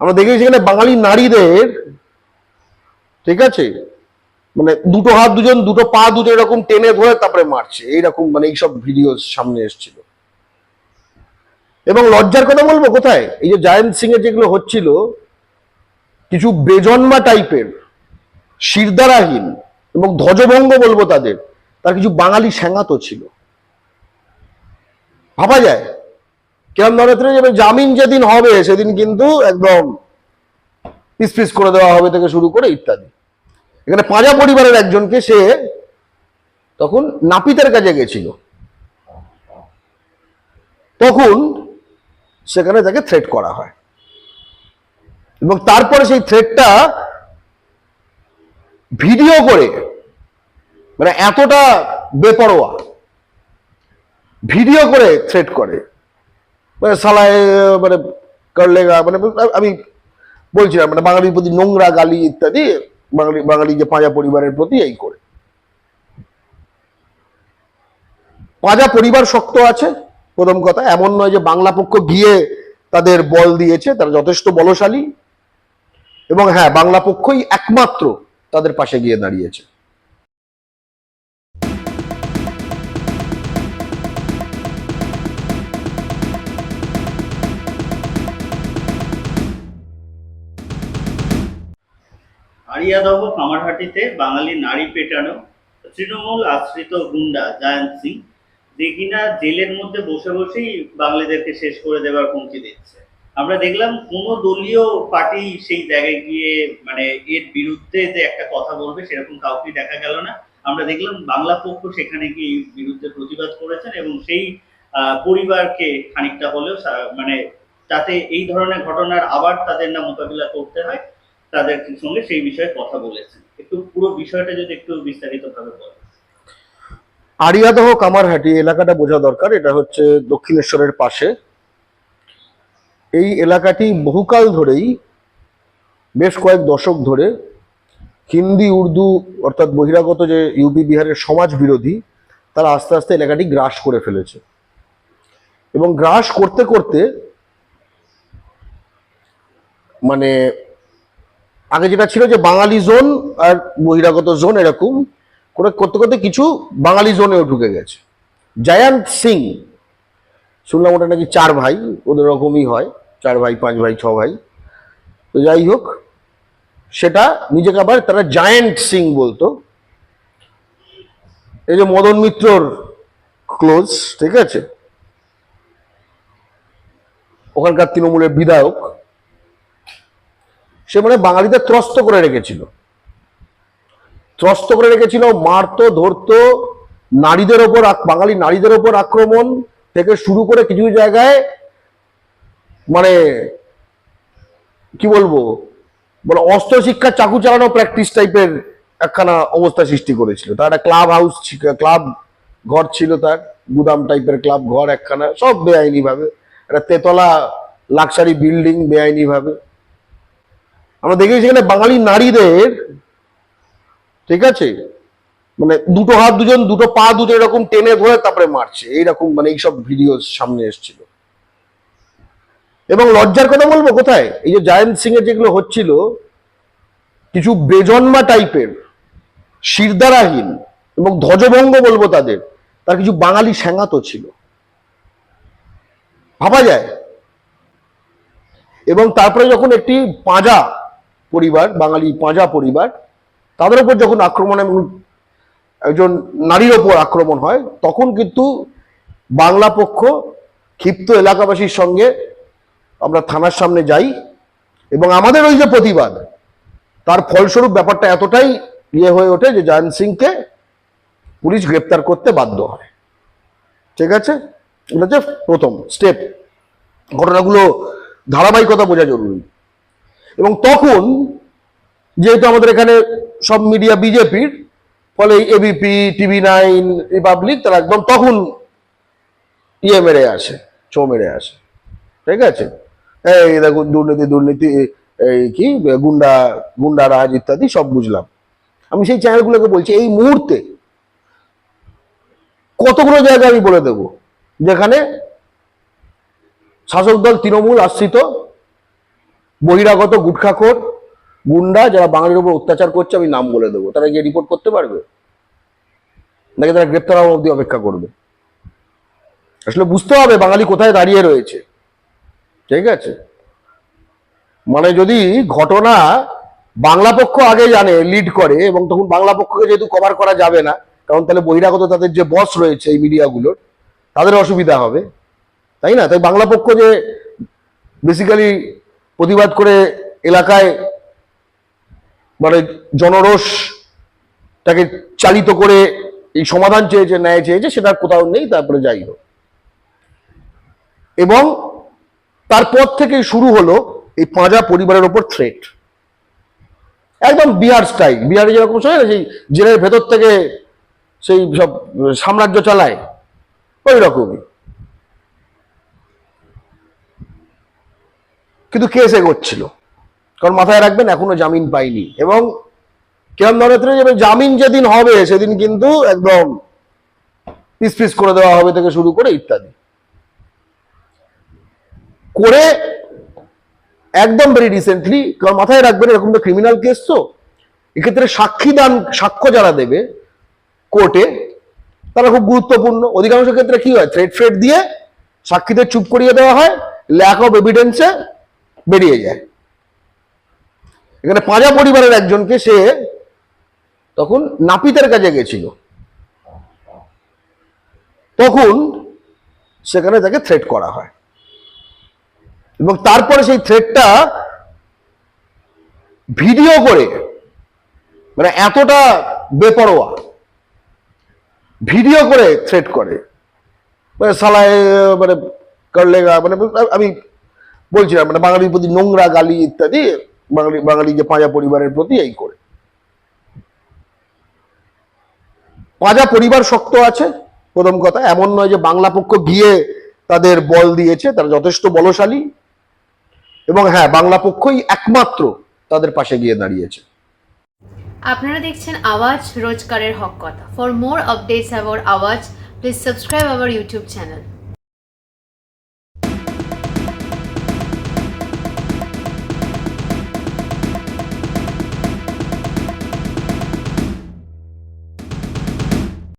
আমরা দেখেছি সেখানে বাঙালি নারীদের, ঠিক আছে? মানে দুটো হাত দুজন, দুটো পা দুটো এরকম টেনে ধরে তারপরে মারছে। এইরকম মানে এইসব ভিডিও সামনে এসেছিল। এবং লজ্জার কথা বলব কোথায়? এই যে জায়ন্ত সিং এর যেগুলো হচ্ছিল, কিছু বেজন্মা টাইপের শিরদারাহীন এবং ধ্বজভঙ্গ বলব তাদের, তার কিছু বাঙালি স্যাঙাতো ছিল। ভাবা যায়? ধরনের যাবে জামিন যেদিন হবে, সেদিন কিন্তু একদম পিস করে দেওয়া হবে থেকে শুরু করে ইত্যাদি। এখানে পাঁজা পরিবারের একজনকে সে তখন নাপিতের কাছে গেছিল। তখন সেখানে তাকে থ্রেট করা হয়। এবং তারপরে সেই থ্রেটটা ভিডিও করে মানে এতটা বেপরোয়া, ভিডিও করে থ্রেট করে। মানে সালায় মানে করলেগা মানে আমি বলছিলাম মানে বাঙালির প্রতি নোংরা গালি ইত্যাদি, বাঙালি বাঙালি যে পাঁজা পরিবারের প্রতি এই করে। পাঁজা পরিবার শক্ত আছে, প্রথম কথা। এমন নয় যে বাংলা পক্ষ গিয়ে তাদের বল দিয়েছে, তারা যথেষ্ট বলশালী। এবং হ্যাঁ বাংলা পক্ষই একমাত্র তাদের পাশে গিয়ে দাঁড়িয়েছে। আরিয়াদহ কামারহাটিতে বাঙালি নারী পেটানো তৃণমূল আশ্রিত গুন্ডা জায়ান্ত সিং। কিনা জেলের মধ্যে বসে বসেই বাঙালিদেরকে শেষ করে দেবার হুমকি দিচ্ছে। আমরা দেখলাম কোন দলীয় পার্টি সেই জায়গায় গিয়ে মানে এর বিরুদ্ধে যে একটা কথা বলবে সেরকম কাউকে দেখা গেল না। আমরা দেখলাম বাংলা পক্ষ সেখানে গিয়ে বিরুদ্ধে প্রতিবাদ করেছেন এবং সেই পরিবারকে খানিকটা হলেও মানে যাতে এই ধরনের ঘটনার আবার তাদের না মোকাবিলা করতে হয়। তাদের সঙ্গে সেই বিষয়ে কথা বলেছেন। একটু পুরো বিষয়টা যদি একটু বিস্তারিত ভাবে বলেন। আরিয়াদহ কামারহাটি এলাকাটা বোঝা দরকার, এটা হচ্ছে দক্ষিণেশ্বরের পাশে। এই এলাকাটি বহুকাল ধরেই, বেশ কয়েক দশক ধরে হিন্দি, উর্দু অর্থাৎ বহিরাগত যে ইউপি বিহারের সমাজ বিরোধী, তারা আস্তে আস্তে এলাকাটি গ্রাস করে ফেলেছে। এবং গ্রাস করতে করতে মানে আগে যেটা ছিল যে বাঙালি জোন আর বহিরাগত জোন এরকম করে করতে করতে কিছু বাঙালি জোনেও ঢুকে গেছে। জায়ান্ত সিং, শুনলাম ওটা নাকি চার ভাই, ওদের রকমই হয়, চার ভাই, পাঁচ ভাই, ছ ভাই। তো যাই হোক, সেটা নিজেকে আবার তারা জায়ান্ট সিং বলতো। এই যে মদন মিত্রর ক্লোজ, ঠিক আছে? ওখানকার তৃণমূলের বিধায়ক। সে মানে বাঙালিদের ত্রস্ত করে রেখেছিল। ত্রস্ত করে রেখেছিল, মারতো, ধরতো, নারীদের ওপর বাঙালি নারীদের ওপর আক্রমণ থেকে শুরু করে কিছু জায়গায় মানে কি বলব? বলে অস্ত্র শিক্ষা চাকু চালানো প্র্যাকটিস টাইপের একখানা অবস্থা সৃষ্টি করেছিল। তার একটা ক্লাব হাউস ক্লাব ঘর ছিল তার, গুদাম টাইপের ক্লাব ঘর একখানা, সব বেআইনি ভাবে একটা তেতলা লাক্সারি বিল্ডিং বেআইনি ভাবে আমরা দেখেছি সেখানে বাঙালি নারীদের, ঠিক আছে? মানে দুটো হাত দুজন, দুটো পা দুটো এরকম টেনে ধরে তারপরে মারছে। এইরকম মানে এইসব ভিডিও সামনে এসেছিল। এবং লজ্জার কথা বলব কোথায়? এই যে জায়ন্ত সিং এর যেগুলো হচ্ছিল, কিছু বেজন্মা টাইপের, শিরদারাহীন এবং ধ্বজভঙ্গ বলব তাদের, তার কিছু বাঙালি স্যাঙাতো ছিল। ভাবা যায়? এবং তারপরে যখন একটি পাঁজা পরিবার, বাঙালি পাঁজা পরিবার, তাদের উপর যখন আক্রমণ এবং একজন নারীর ওপর আক্রমণ হয়, তখন কিন্তু বাংলা পক্ষ ক্ষিপ্ত এলাকাবাসীর সঙ্গে আমরা থানার সামনে যাই এবং আমাদের ওই যে প্রতিবাদ, তার ফলস্বরূপ ব্যাপারটা এতটাই ইয়ে হয়ে ওঠে যে জয়ন্ত সিংকে পুলিশ গ্রেপ্তার করতে বাধ্য হয়। ঠিক আছে? এটা হচ্ছে প্রথম স্টেপ। ঘটনাগুলো ধারাবাহিকতা বোঝা জরুরি। এবং তখন যেহেতু আমাদের এখানে সব মিডিয়া বিজেপির, ফলে এবিপি টিভি নাইন রিপাবলিক তারা একদম তখন ইয়ে মেরে আসে ছো মেরে আসে। ঠিক আছে? এই দেখুন দুর্নীতি দুর্নীতি, এই কি, গুন্ডা গুন্ডা রাজ ইত্যাদি সব বুঝলাম। আমি সেই চ্যানেলগুলোকে বলছি, এই মুহূর্তে কতগুলো জায়গা আমি বলে দেবো, যেখানে শাসক দল তৃণমূল আশ্রিত বহিরাগত গুটখাখোর গুন্ডা যারা বাঙালির উপর অত্যাচার করছে, আমি নাম বলে দেবো। তারা গিয়ে রিপোর্ট করতে পারবে? নাকি তারা গ্রেপ্তার হওয়া অবধি অপেক্ষা করবে? আসলে বুঝতে হবে বাঙালি কোথায় দাঁড়িয়ে রয়েছে। ঠিক আছে? মানে যদি ঘটনা বাংলা পক্ষ আগে জানে লিড করে, এবং তখন বাংলা পক্ষকে যেহেতু কভার করা যাবে না, কারণ তাহলে বহিরাগত তাদের যে বস রয়েছে এই মিডিয়াগুলোর তাদের অসুবিধা হবে। তাই না? তাই বাংলা পক্ষ যে বেসিক্যালি প্রতিবাদ করে এলাকায় মানে জনরোষটাকে চালিত করে এই সমাধান চেয়েছে, ন্যায় চেয়েছে, সেটা কোথাও নেই, তারপরে যাই হোক। এবং তারপর থেকে শুরু হলো এই পাঁজা পরিবারের ওপর থ্রেট একদম বিহার স্টাইল বিহারে যেরকম শোনে সেই জেলের ভেতর থেকে সেই সব সাম্রাজ্য চালায়, ওই রকমই। কিন্তু কেস এগোচ্ছিল কারণ মাথায় রাখবেন, এখনও জামিন পাইনি। এবং কিরম ধরনের জামিন যেদিন হবে, সেদিন কিন্তু একদম পিস পিস করে দেওয়া হবে থেকে শুরু করে ইত্যাদি। করে একদম ভেরি রিসেন্টলি কারণ মাথায় রাখবেন, এরকম তো ক্রিমিনাল কেস তো। এক্ষেত্রে সাক্ষী দান, সাক্ষ্য যারা দেবে কোর্টে, তারা খুব গুরুত্বপূর্ণ। অধিকাংশ ক্ষেত্রে কি হয় থ্রেড ফ্রেড দিয়ে সাক্ষীদের চুপ করিয়ে দেওয়া হয় ল্যাক অফ এভিডেন্সে বেরিয়ে যায়। এখানে পাঁজা পরিবারের একজনকে সে তখন নাপিতের কাছে গেছিল। তখন সেখানে তাকে থ্রেট করা হয়। এবং তারপরে সেই থ্রেটটা ভিডিও করে মানে এতটা বেপরোয়া, ভিডিও করে থ্রেট করে। মানে সালায় মানে করলেগা মানে আমি বলছিলাম মানে বাঙালির প্রতি নোংরা গালি ইত্যাদি, বাঙালি বাঙালি যে পাঁজা পরিবারের প্রতি এই করে। পাঁজা পরিবার শক্ত আছে, প্রথম কথা। এমন নয় যে বাংলা পক্ষ গিয়ে তাদের বল দিয়েছে, তারা যথেষ্ট বলশালী। এবং হ্যাঁ বাংলা পক্ষই একমাত্র তাদের পাশে গিয়ে দাঁড়িয়েছে। আপনারা দেখছেন আওয়াজ রোজকারের হক কথা। For more updates about Awaaz please subscribe our YouTube channel